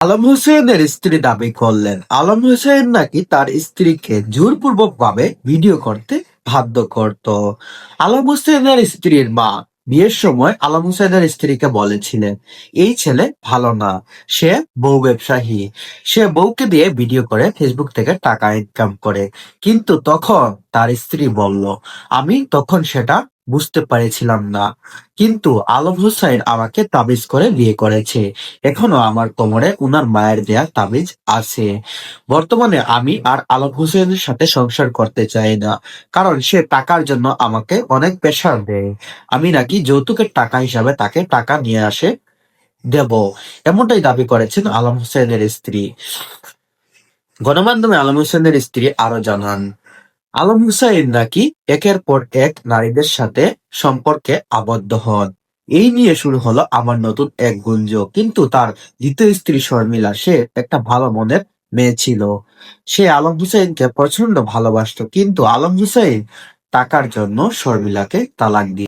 আলম হোসেনের স্ত্রী দাবি করলেন। আলম হোসেন নাকি তার স্ত্রীকে জোরপূর্বক ভাবে ভিডিও করতে বাধ্য করত। আলম হোসেনের স্ত্রীর মা বিয়ের সময় আলম হোসেনের স্ত্রীকে বলেছিলেন, এই ছেলে ভালো না, সে বউ ব্যবসায়ী। সে বউকে দিয়ে ভিডিও করে ফেসবুক থেকে টাকা ইনকাম করে। কিন্তু তখন তার স্ত্রী বলল, আমি তখন সেটা বুঝতে পারেছিলাম না। কিন্তু আলম হোসেন আমাকে তাবিজ করে বিয়ে করেছে। এখনও আমার কোমরে উনার মায়ের দেয়া তাবিজ আছে। বর্তমানে আমি আর আলম হোসেনের সাথে সংসার করতে চাই না, কারণ সে টাকার জন্য আমাকে অনেক প্রেশার দেয়। আমি নাকি যৌতুকের টাকা হিসাবে তাকে টাকা নিয়ে আসে দেব, এমনটাই দাবি করেছেন আলম হোসেনের স্ত্রী। গণমাধ্যমে আলম হোসেনের স্ত্রী আরও জানান আলম হুসাইন নাকি একের পর এক নারীদের সাথে সম্পর্কে আবদ্ধ হন। এই নিয়ে শুরু হলো আমার নতুন এক গুঞ্জ। কিন্তু তার দ্বিতীয় স্ত্রী শর্মিলা, সে একটা ভালো মনের মেয়ে ছিল। সে আলম হুসাইনকে প্রচণ্ড ভালোবাসত, কিন্তু আলম হুসাইন টাকার জন্য শর্মিলাকে তালাক দিয়ে